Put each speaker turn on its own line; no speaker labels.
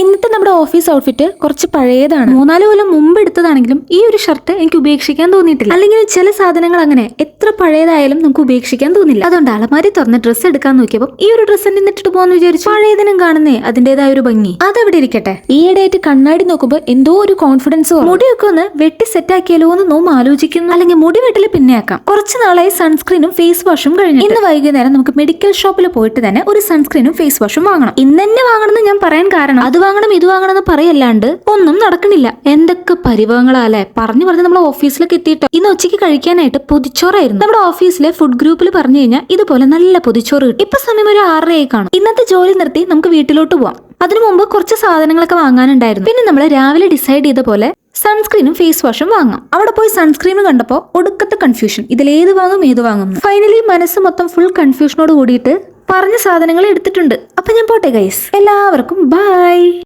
ഇന്നത്തെ നമ്മുടെ office outfit കുറച്ച് പഴയതാണ്. മൂന്നാൽ കൊല്ലം മുമ്പ് എടുത്തതാണെങ്കിലും ഈ ഒരു ഷർട്ട് എനിക്ക് ഉപേക്ഷിക്കാൻ തോന്നിയിട്ടില്ല. അല്ലെങ്കിൽ ചില സാധനങ്ങൾ അങ്ങനെ എത്ര പഴയതായാലും നമുക്ക് ഉപേക്ഷിക്കാൻ തോന്നില്ല. അതുകൊണ്ട് അലമാരി തുറന്ന് ഡ്രസ്സ് എടുക്കാൻ നോക്കിയപ്പോൾ ഈ ഒരു ഡ്രസ്സ് എന്നിട്ട് പോകാന്ന് വിചാരിച്ചു. പഴയതിനും കാണുന്നേ അതിന്റേതായ ഒരു ഭംഗി. അതവിടെ ഇരിക്കട്ടെ. ഈയിടെയായിട്ട് കണ്ണാടി നോക്കുമ്പോൾ എന്തോ ഒരു കോൺഫിഡൻസ് മുടിയൊക്കെ ഒന്ന് വെട്ടി സെറ്റ് ആക്കിയാലോ എന്ന് നോമ്പ് ആലോചിക്കുന്നു. അല്ലെങ്കിൽ മുടി വെട്ടൽ പിന്നെ ആക്കാം. കുറച്ച് നാളായി സൺസ്ക്രീനും ഫേസ് വാഷും കഴിഞ്ഞു ഇന്ന് വൈകുന്നേരം നമുക്ക് മെഡിക്കൽ ഷോപ്പിൽ പോയിട്ട് തന്നെ ഒരു സൺസ്ക്രീനും ഫേസ് വാഷും വാങ്ങണം. ഇന്ന് തന്നെ വാങ്ങണം എന്ന് ഞാൻ പറയാൻ കാരണം അത് വാങ്ങണം ഇത് വാങ്ങണം എന്ന് പറയല്ലാണ്ട് ഒന്നും നടക്കണില്ല. എന്തൊക്കെ പരിഭവങ്ങളാലേ പറഞ്ഞു പറഞ്ഞ് നമ്മൾ ഓഫീസിലേക്ക് എത്തിയിട്ടോ ഇന്ന് ഉച്ചയ്ക്ക് കഴിക്കാനായിട്ട് പൊതിച്ചോറായിരുന്നു. നമ്മുടെ ഓഫീസിലെ ഫുഡ് ഗ്രൂപ്പിൽ പറഞ്ഞു കഴിഞ്ഞാൽ ഇതുപോലെ നല്ല പൊതിച്ചോറ് കിട്ടും. ഇപ്പൊ സമയം ഒരു ആറരയായി കാണും. ഇന്നത്തെ ജോലി നിർത്തി നമുക്ക് വീട്ടിലോട്ട് പോവാം. അതിനു മുമ്പ് കുറച്ച് സാധനങ്ങളൊക്കെ വാങ്ങാനുണ്ടായിരുന്നു. പിന്നെ നമ്മൾ രാവിലെ ഡിസൈഡ് ചെയ്ത പോലെ സൺസ്ക്രീനും ഫേസ് വാഷും വാങ്ങാം. അവിടെ പോയി സൺസ്ക്രീൻ കണ്ടപ്പോൾ ഒടുക്കത്തെ കൺഫ്യൂഷൻ ഇതിലേത് വാങ്ങും ഏത് വാങ്ങും ഫൈനലി മനസ്സ് മൊത്തം ഫുൾ കൺഫ്യൂഷനോട് കൂടിയിട്ട് പറഞ്ഞ സാധനങ്ങൾ എടുത്തിട്ടുണ്ട്. അപ്പൊ ഞാൻ പോട്ടെ ഗൈസ് എല്ലാവർക്കും ബൈ